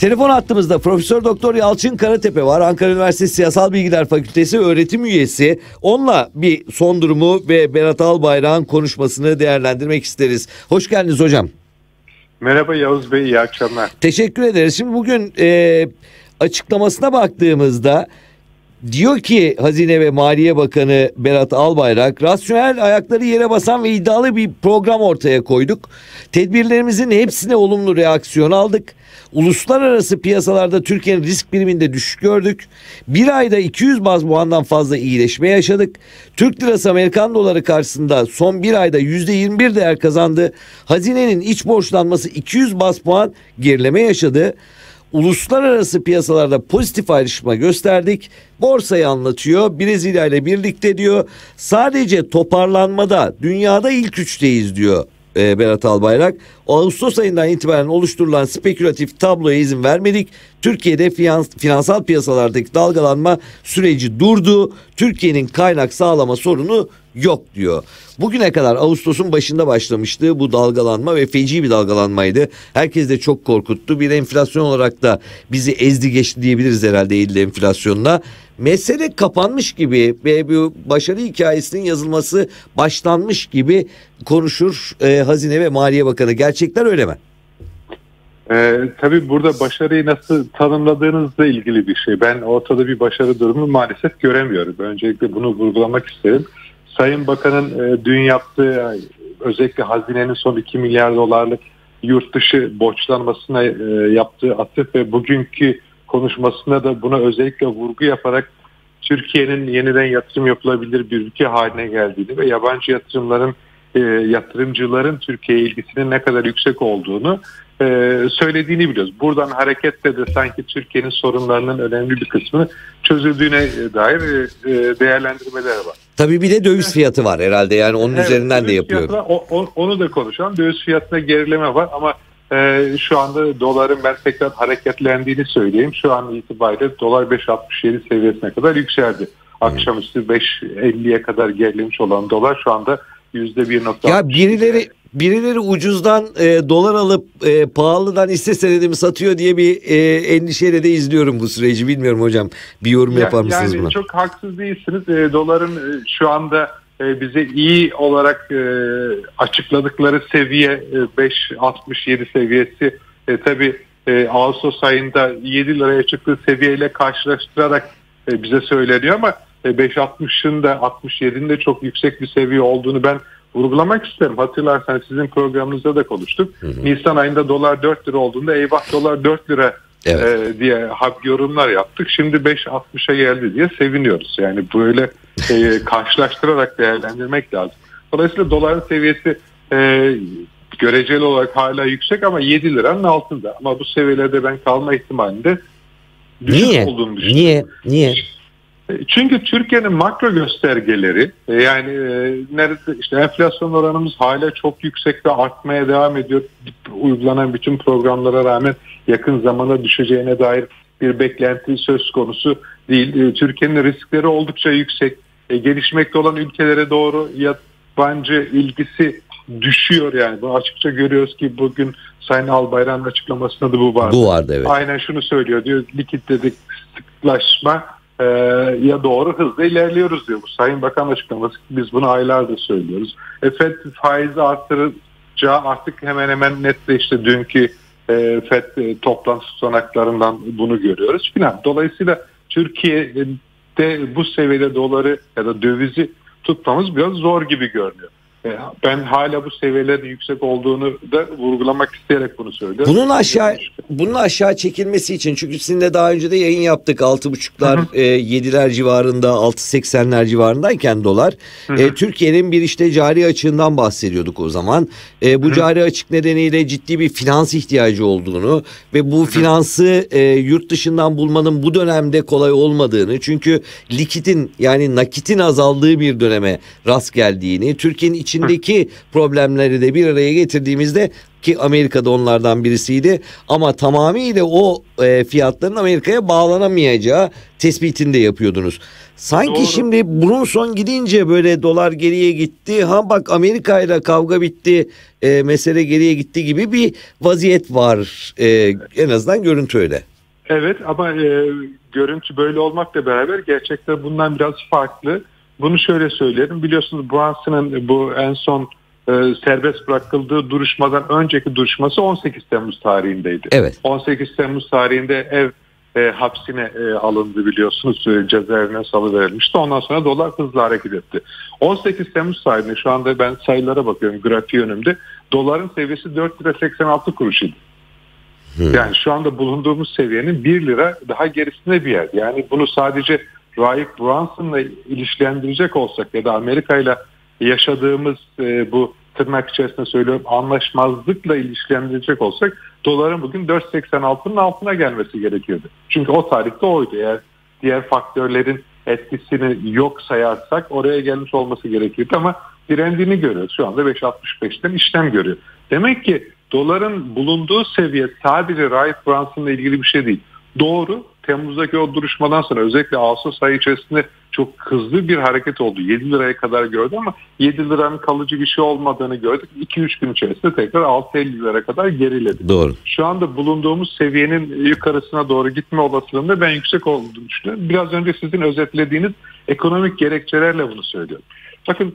Telefon hattımızda Profesör Doktor Yalçın Karatepe var. Ankara Üniversitesi Siyasal Bilgiler Fakültesi öğretim üyesi. Onunla bir son durumu ve Berat Albayrak'ın konuşmasını değerlendirmek isteriz. Hoş geldiniz hocam. Merhaba Yavuz Bey, iyi akşamlar. Teşekkür ederiz. Şimdi bugün e, açıklamasına baktığımızda Diyor ki Hazine ve Maliye Bakanı Berat Albayrak, rasyonel ayakları yere basan ve iddialı bir program ortaya koyduk. Tedbirlerimizin hepsine olumlu reaksiyon aldık. Uluslararası piyasalarda Türkiye'nin risk biriminde düşüş gördük. Bir ayda 200 baz puandan fazla iyileşme yaşadık. Türk lirası Amerikan doları karşısında son bir ayda %21 değer kazandı. Hazinenin iç borçlanması 200 baz puan gerileme yaşadı uluslararası piyasalarda pozitif ayrışma gösterdik. Borsayı anlatıyor. Brezilya ile birlikte diyor. Sadece toparlanmada dünyada ilk üçteyiz diyor e, Berat Albayrak. Ağustos ayından itibaren oluşturulan spekülatif tabloya izin vermedik. Türkiye'de finans, finansal piyasalardaki dalgalanma süreci durdu. Türkiye'nin kaynak sağlama sorunu yok diyor. Bugüne kadar Ağustos'un başında başlamıştı bu dalgalanma ve feci bir dalgalanmaydı. Herkes de çok korkuttu. Bir enflasyon olarak da bizi ezdi geçti diyebiliriz herhalde Eylül enflasyonuna. Mesele kapanmış gibi ve bu başarı hikayesinin yazılması başlanmış gibi konuşur e, Hazine ve Maliye Bakanı. Gerçekler öyle mi? Ee, tabii burada başarıyı nasıl tanımladığınızla ilgili bir şey. Ben ortada bir başarı durumu maalesef göremiyorum. Öncelikle bunu vurgulamak isterim. Sayın Bakan'ın e, dün yaptığı özellikle hazinenin son 2 milyar dolarlık yurt dışı borçlanmasına e, yaptığı atıf ve bugünkü konuşmasında da buna özellikle vurgu yaparak Türkiye'nin yeniden yatırım yapılabilir bir ülke haline geldiğini ve yabancı yatırımların e, yatırımcıların Türkiye ilgisinin ne kadar yüksek olduğunu e, söylediğini biliyoruz. Buradan hareketle de sanki Türkiye'nin sorunlarının önemli bir kısmı çözüldüğüne dair e, değerlendirmeler var. Tabii bir de döviz fiyatı var herhalde yani onun evet, üzerinden de yapıyor. Fiyatına, o, onu da konuşalım. Döviz fiyatına gerileme var ama e, şu anda doların ben tekrar hareketlendiğini söyleyeyim. Şu an itibariyle dolar 5.67 seviyesine kadar yükseldi. Akşamüstü 5.50'ye kadar gerilemiş olan dolar şu anda %1.6. Ya birileri birileri ucuzdan e, dolar alıp e, pahalıdan hisse senedimi satıyor diye bir e, endişeyle de izliyorum bu süreci. Bilmiyorum hocam bir yorum ya, yapar mısınız yani buna? Çok haksız değilsiniz. E, doların e, şu anda e, bize iyi olarak e, açıkladıkları seviye e, 5.67 seviyesi. E, tabii e, Ağustos ayında 7 liraya çıktığı seviyeyle karşılaştırarak e, bize söyleniyor ama 5.60'ın da 67'nin de çok yüksek bir seviye olduğunu ben vurgulamak isterim. Hatırlarsan sizin programınızda da konuştuk. Hı hı. Nisan ayında dolar 4 lira olduğunda eyvah dolar 4 lira evet. e, diye yorumlar yaptık. Şimdi 5.60'a geldi diye seviniyoruz. Yani böyle e, karşılaştırarak değerlendirmek lazım. Dolayısıyla doların seviyesi e, göreceli olarak hala yüksek ama 7 liranın altında. Ama bu seviyelerde ben kalma ihtimalinde düşük Niye? olduğunu düşünüyorum. Niye? Niye? Çünkü Türkiye'nin makro göstergeleri e, yani e, nerede işte enflasyon oranımız hala çok yüksek ve artmaya devam ediyor. Uygulanan bütün programlara rağmen yakın zamanda düşeceğine dair bir beklenti söz konusu değil. E, Türkiye'nin riskleri oldukça yüksek. Gelişmekte olan ülkelere doğru yabancı ilgisi düşüyor yani. Bu açıkça görüyoruz ki bugün Sayın Albayrak'ın açıklamasında da bu vardı. Bu vardı evet. Aynen şunu söylüyor diyor likit dedik sıklaşma e, ya doğru hızla ilerliyoruz diyor. Bu Sayın Bakan açıklaması biz bunu aylardır söylüyoruz. E, FED faizi arttıracağı artık hemen hemen netleşti. Dünkü e, FED e, toplantı tutanaklarından bunu görüyoruz filan. Dolayısıyla Türkiye'de bu seviyede doları ya da dövizi tutmamız biraz zor gibi görünüyor. E, ben hala bu seviyelerin yüksek olduğunu da vurgulamak isteyerek bunu söylüyorum. Bunun aşağı bunun aşağı çekilmesi için çünkü sizinle daha önce de yayın yaptık. 6.5'lar e, 7'ler civarında 6.80'ler civarındayken dolar. E, Türkiye'nin bir işte cari açığından bahsediyorduk o zaman. E, bu cari açık nedeniyle ciddi bir finans ihtiyacı olduğunu ve bu finansı e, yurt dışından bulmanın bu dönemde kolay olmadığını çünkü likitin yani nakitin azaldığı bir döneme rast geldiğini Türkiye'nin içi içindeki problemleri de bir araya getirdiğimizde ki Amerika'da onlardan birisiydi ama tamamıyla o e, fiyatların Amerika'ya bağlanamayacağı tespitini de yapıyordunuz. Sanki Doğru. şimdi Brunson gidince böyle dolar geriye gitti. Ha bak Amerika ile kavga bitti. E, mesele geriye gitti gibi bir vaziyet var. E, en azından görüntü öyle. Evet ama e, görüntü böyle olmakla beraber gerçekten bundan biraz farklı. Bunu şöyle söylerim. Biliyorsunuz Brunson'ın bu en son e, serbest bırakıldığı duruşmadan önceki duruşması 18 Temmuz tarihindeydi. Evet. 18 Temmuz tarihinde ev e, hapsine e, alındı biliyorsunuz. E, cezaevine salıverilmişti. Ondan sonra dolar hızlı hareket etti. 18 Temmuz tarihinde şu anda ben sayılara bakıyorum grafiği önümde. Doların seviyesi 4 lira 86 kuruş idi. Yani şu anda bulunduğumuz seviyenin 1 lira daha gerisinde bir yer. Yani bunu sadece Raif Brunson'la ilişkilendirecek olsak ya da Amerika ile yaşadığımız e, bu tırnak içerisinde söylüyorum anlaşmazlıkla ilişkilendirecek olsak doların bugün 4.86'nın altına gelmesi gerekiyordu. Çünkü o tarihte oydu. Eğer diğer faktörlerin etkisini yok sayarsak oraya gelmiş olması gerekiyordu ama direndiğini görüyoruz. Şu anda 5.65'ten işlem görüyor. Demek ki doların bulunduğu seviye sadece Raif Brunson'la ilgili bir şey değil. Doğru. Temmuz'daki o duruşmadan sonra özellikle Ağustos ayı içerisinde çok hızlı bir hareket oldu. 7 liraya kadar gördü ama 7 liranın kalıcı bir şey olmadığını gördük. 2-3 gün içerisinde tekrar 6-50 lira kadar geriledi. Doğru. Şu anda bulunduğumuz seviyenin yukarısına doğru gitme olasılığında ben yüksek olduğunu düşünüyorum. Biraz önce sizin özetlediğiniz ekonomik gerekçelerle bunu söylüyorum. Bakın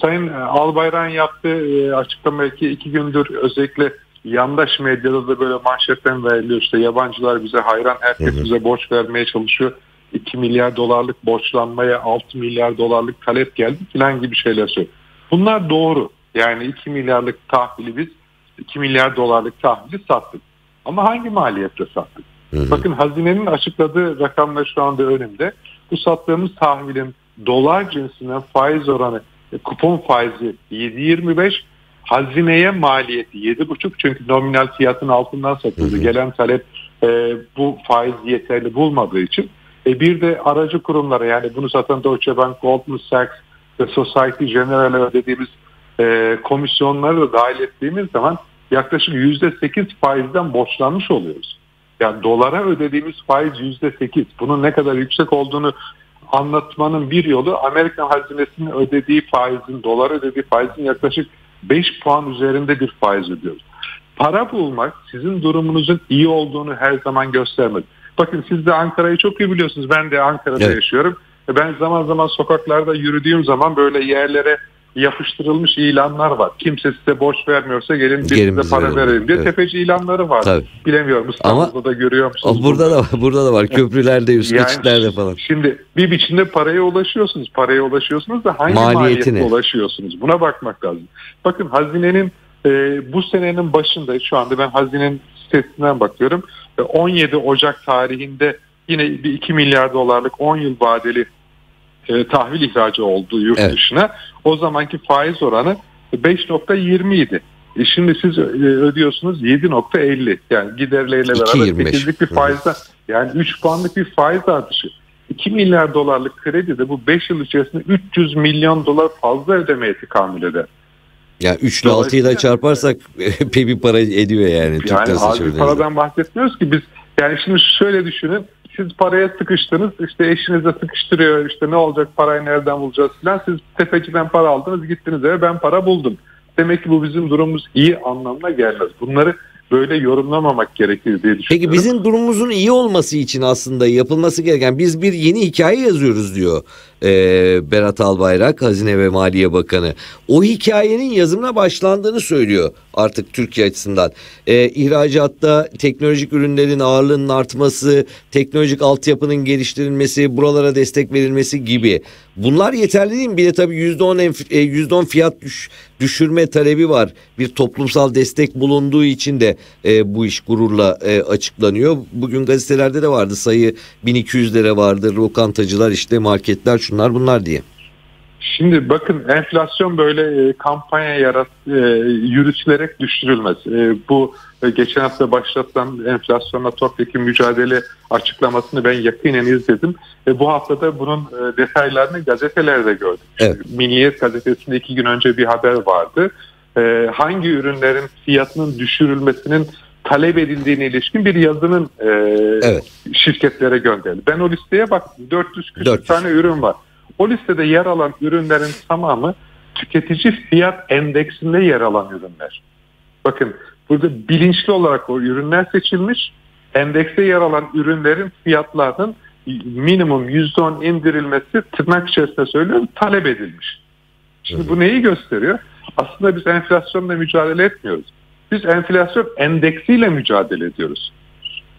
Sayın Albayrak'ın yaptığı e, açıklama iki, iki gündür özellikle yandaş medyada da böyle manşetten veriliyor. İşte yabancılar bize hayran, herkes Hı hı. bize borç vermeye çalışıyor. 2 milyar dolarlık borçlanmaya 6 milyar dolarlık talep geldi falan gibi şeyler söylüyor. Bunlar doğru. Yani 2 milyarlık tahvili biz 2 milyar dolarlık tahvili sattık. Ama hangi maliyetle sattık? Hı hı. Bakın hazinenin açıkladığı rakamlar şu anda önümde. Bu sattığımız tahvilin dolar cinsinden faiz oranı e, kupon faizi 7.25 hazineye maliyeti 7.5 çünkü nominal fiyatın altından satıldı. Hı hı. Gelen talep e, bu faiz yeterli bulmadığı için. E, bir de aracı kurumlara yani bunu satan Deutsche Bank, Goldman Sachs ve Society General'e ödediğimiz e, komisyonları da dahil ettiğimiz zaman yaklaşık %8 faizden borçlanmış oluyoruz. Yani dolara ödediğimiz faiz %8. Bunun ne kadar yüksek olduğunu anlatmanın bir yolu Amerikan hazinesinin ödediği faizin, dolar ödediği faizin yaklaşık 5 puan üzerinde bir faiz ödüyoruz. Para bulmak sizin durumunuzun iyi olduğunu her zaman göstermez. Bakın siz de Ankara'yı çok iyi biliyorsunuz. Ben de Ankara'da Evet. yaşıyorum. E Ben zaman zaman sokaklarda yürüdüğüm zaman böyle yerlere yapıştırılmış ilanlar var. Kimse size borç vermiyorsa gelin biz Gelin size para verelim. verelim diye Evet. tepeci ilanları var. Tabii. Bilemiyorum İstanbul'da da görüyor musunuz? Burada da var, burada da var. Köprülerde, üst Yani geçitlerde falan. Şimdi bir biçimde paraya ulaşıyorsunuz. Paraya ulaşıyorsunuz da hangi Maliyetine. ulaşıyorsunuz? Buna bakmak lazım. Bakın hazinenin e, bu senenin başında şu anda ben hazinenin sitesinden bakıyorum. E, 17 Ocak tarihinde yine bir 2 milyar dolarlık 10 yıl vadeli e, tahvil ihracı oldu yurt Evet. dışına. O zamanki faiz oranı 5.20 idi. E şimdi siz e, ödüyorsunuz 7.50 yani giderleriyle beraber 2.25. 8'lik bir faizden yani 3 puanlık bir faiz artışı. 2 milyar dolarlık kredi de bu 5 yıl içerisinde 300 milyon dolar fazla ödemeye tekamül eder. Ya 3 ile 6 ile çarparsak epey bir para ediyor yani. Türk Yani çevirdiğinizde. paradan bahsetmiyoruz ki biz yani şimdi şöyle düşünün siz paraya sıkıştınız işte eşiniz de sıkıştırıyor işte ne olacak parayı nereden bulacağız filan siz tefeciden para aldınız gittiniz eve ben para buldum. Demek ki bu bizim durumumuz iyi anlamına gelmez. Bunları böyle yorumlamamak gerekir diye düşünüyorum. Peki bizim durumumuzun iyi olması için aslında yapılması gereken biz bir yeni hikaye yazıyoruz diyor e, Berat Albayrak Hazine ve Maliye Bakanı. O hikayenin yazımına başlandığını söylüyor artık Türkiye açısından. E, ihracatta teknolojik ürünlerin ağırlığının artması, teknolojik altyapının geliştirilmesi, buralara destek verilmesi gibi. Bunlar yeterli değil mi? Bir de tabii %10, enf- e, %10 fiyat düş- düşürme talebi var. Bir toplumsal destek bulunduğu için de e, bu iş gururla e, açıklanıyor. Bugün gazetelerde de vardı sayı 1200 lira vardı. Lokantacılar işte marketler şunlar bunlar diye. Şimdi bakın enflasyon böyle e, kampanya yarat e, yürütülerek düşürülmez. E, bu geçen hafta başlatılan enflasyonla topyekun mücadele açıklamasını ben yakinen izledim. Bu haftada bunun detaylarını gazetelerde gördüm. Evet. Milliyet gazetesinde iki gün önce bir haber vardı. Hangi ürünlerin fiyatının düşürülmesinin talep edildiğine ilişkin bir yazının evet. şirketlere gönderildi. Ben o listeye bak 400 küsur 400. tane ürün var. O listede yer alan ürünlerin tamamı tüketici fiyat endeksinde yer alan ürünler. Bakın burada bilinçli olarak o ürünler seçilmiş. Endekste yer alan ürünlerin fiyatlarının minimum %10 indirilmesi tırnak içerisinde söylüyorum talep edilmiş. Şimdi bu neyi gösteriyor? Aslında biz enflasyonla mücadele etmiyoruz. Biz enflasyon endeksiyle mücadele ediyoruz.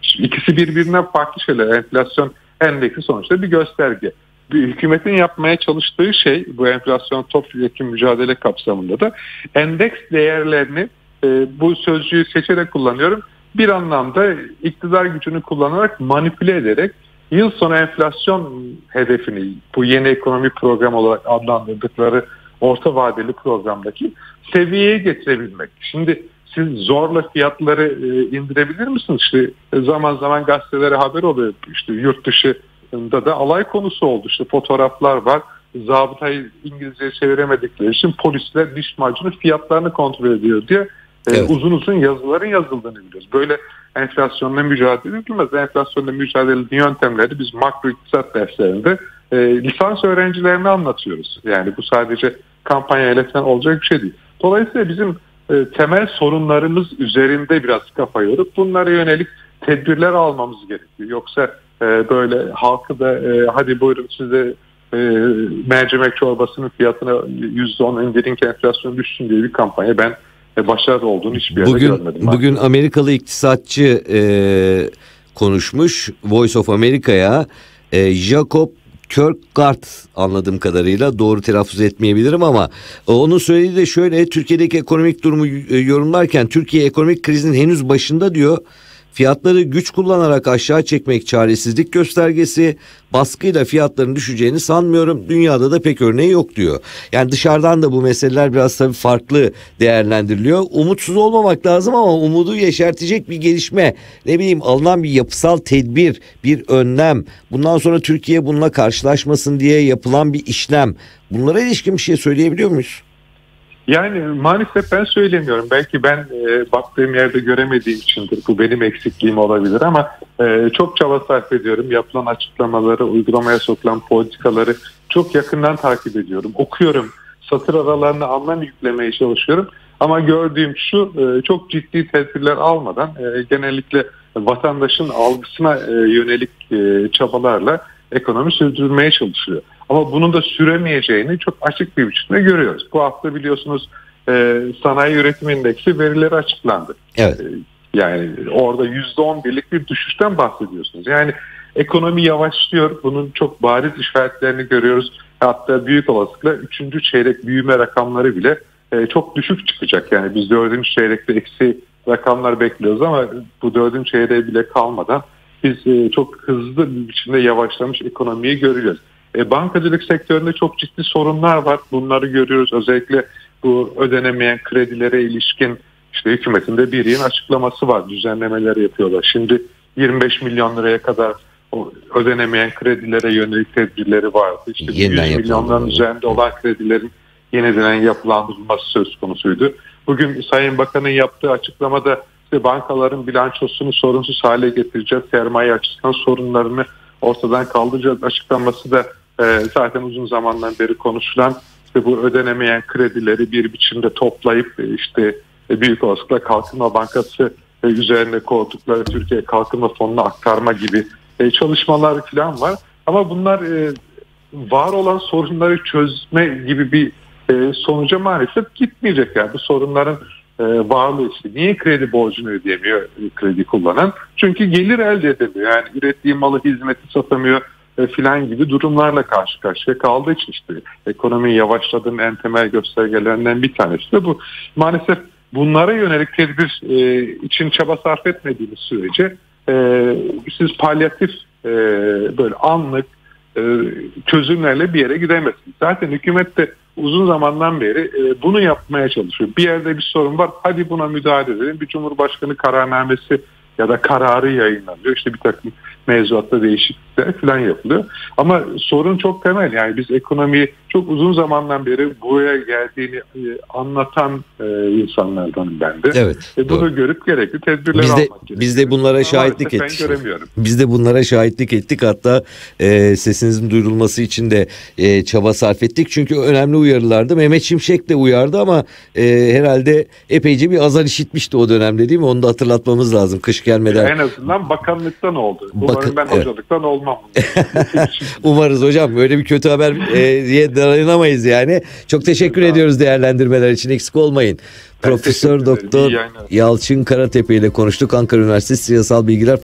Şimdi ikisi birbirinden farklı şeyler. Enflasyon endeksi sonuçta bir gösterge. Bir hükümetin yapmaya çalıştığı şey bu enflasyon topyekun mücadele kapsamında da endeks değerlerini e, bu sözcüğü seçerek kullanıyorum. Bir anlamda iktidar gücünü kullanarak manipüle ederek yıl sonu enflasyon hedefini bu yeni ekonomi programı olarak adlandırdıkları orta vadeli programdaki seviyeye getirebilmek. Şimdi siz zorla fiyatları e, indirebilir misiniz? İşte zaman zaman gazetelere haber oluyor. İşte yurt dışında da alay konusu oldu. İşte fotoğraflar var. Zabıtayı İngilizce çeviremedikleri için polisler diş macunu fiyatlarını kontrol ediyor diye e, evet. uzun uzun yazıların yazıldığını biliyoruz. Böyle enflasyonla mücadele edilmez. Enflasyonla mücadele yöntemleri biz makro iktisat derslerinde e, lisans öğrencilerine anlatıyoruz. Yani bu sadece kampanya ile olacak bir şey değil. Dolayısıyla bizim e, temel sorunlarımız üzerinde biraz kafa yorup bunlara yönelik tedbirler almamız gerekiyor. Yoksa e, böyle halkı da e, hadi buyurun size e, mercimek çorbasının fiyatına %10 indirin ki enflasyon düşsün diye bir kampanya. Ben e, başarılı olduğunu hiçbir yerde bugün, görmedim. Bugün Amerikalı iktisatçı e, konuşmuş. Voice of America'ya e, Jacob Kierkegaard anladığım kadarıyla. Doğru telaffuz etmeyebilirim ama e, onun söylediği de şöyle Türkiye'deki ekonomik durumu yorumlarken Türkiye ekonomik krizin henüz başında diyor Fiyatları güç kullanarak aşağı çekmek çaresizlik göstergesi. Baskıyla fiyatların düşeceğini sanmıyorum. Dünyada da pek örneği yok diyor. Yani dışarıdan da bu meseleler biraz tabii farklı değerlendiriliyor. Umutsuz olmamak lazım ama umudu yeşertecek bir gelişme. Ne bileyim alınan bir yapısal tedbir, bir önlem. Bundan sonra Türkiye bununla karşılaşmasın diye yapılan bir işlem. Bunlara ilişkin bir şey söyleyebiliyor muyuz? Yani maalesef ben söylemiyorum. Belki ben e, baktığım yerde göremediğim içindir. Bu benim eksikliğim olabilir ama e, çok çaba sarf ediyorum. Yapılan açıklamaları, uygulamaya sokulan politikaları çok yakından takip ediyorum. Okuyorum. Satır aralarına anlam yüklemeye çalışıyorum. Ama gördüğüm şu e, çok ciddi tedbirler almadan e, genellikle vatandaşın algısına e, yönelik e, çabalarla ekonomi sürdürmeye çalışıyor. Ama bunun da süremeyeceğini çok açık bir biçimde görüyoruz. Bu hafta biliyorsunuz e, sanayi üretim indeksi verileri açıklandı. Evet. E, yani orada %11'lik bir düşüşten bahsediyorsunuz. Yani ekonomi yavaşlıyor. Bunun çok bariz işaretlerini görüyoruz. Hatta büyük olasılıkla 3. çeyrek büyüme rakamları bile e, çok düşük çıkacak. Yani biz 4. çeyrekte eksi rakamlar bekliyoruz ama bu 4. çeyreğe bile kalmadan biz e, çok hızlı bir biçimde yavaşlamış ekonomiyi görüyoruz. E, bankacılık sektöründe çok ciddi sorunlar var. Bunları görüyoruz. Özellikle bu ödenemeyen kredilere ilişkin işte hükümetin de bir yıl açıklaması var. Düzenlemeler yapıyorlar. Şimdi 25 milyon liraya kadar o ödenemeyen kredilere yönelik tedbirleri vardı. İşte yeniden 100 milyonların üzerinde olan kredilerin yeniden yapılandırılması söz konusuydu. Bugün Sayın Bakan'ın yaptığı açıklamada işte bankaların bilançosunu sorunsuz hale getireceğiz, sermaye açısından sorunlarını ortadan kaldıracağız açıklaması da e, zaten uzun zamandan beri konuşulan işte bu ödenemeyen kredileri bir biçimde toplayıp e, işte e, büyük olasılıkla Kalkınma Bankası e, üzerine koydukları Türkiye Kalkınma Fonu'na aktarma gibi çalışmalar falan var. Ama bunlar var olan sorunları çözme gibi bir sonuca maalesef gitmeyecek. Yani bu sorunların e, varlığı işte. Niye kredi borcunu ödeyemiyor e, kredi kullanan? Çünkü gelir elde edemiyor. Yani ürettiği malı hizmeti satamıyor e, filan gibi durumlarla karşı karşıya kaldığı için işte ekonominin yavaşladığının en temel göstergelerinden bir tanesi de bu. Maalesef bunlara yönelik tedbir e, için çaba sarf etmediğimiz sürece e, siz palyatif e, böyle anlık çözümlerle bir yere gidemezsin. Zaten hükümet de uzun zamandan beri e, bunu yapmaya çalışıyor. Bir yerde bir sorun var hadi buna müdahale edelim. Bir Cumhurbaşkanı kararnamesi ya da kararı yayınlanıyor. İşte bir takım mevzuatta değişiklikler falan yapılıyor. Ama sorun çok temel. Yani biz ekonomiyi çok uzun zamandan beri buraya geldiğini e, anlatan e, insanlardanım ben de. Evet. E, bunu doğru. görüp gerekli tedbirler Biz de- almak gerekiyor. biz de bunlara şahitlik ettik. Ben göremiyorum. Biz de bunlara şahitlik ettik hatta e, sesinizin duyurulması için de e, çaba sarf ettik. Çünkü önemli uyarılardı. Mehmet Şimşek de uyardı ama e, herhalde epeyce bir azar işitmişti o dönemde değil mi? Onu da hatırlatmamız lazım kış gelmeden. En azından bakanlıktan oldu. Umarım Bakın- ben evet. hocalıktan olmam. Umarız hocam böyle bir kötü haber e, diye dayanamayız yani. Çok teşekkür ediyoruz değerlendirmeler için eksik olmayın. Ben Profesör. Doktor. Yalçın Karatepe ile konuştuk. Ankara Üniversitesi Siyasal Bilgiler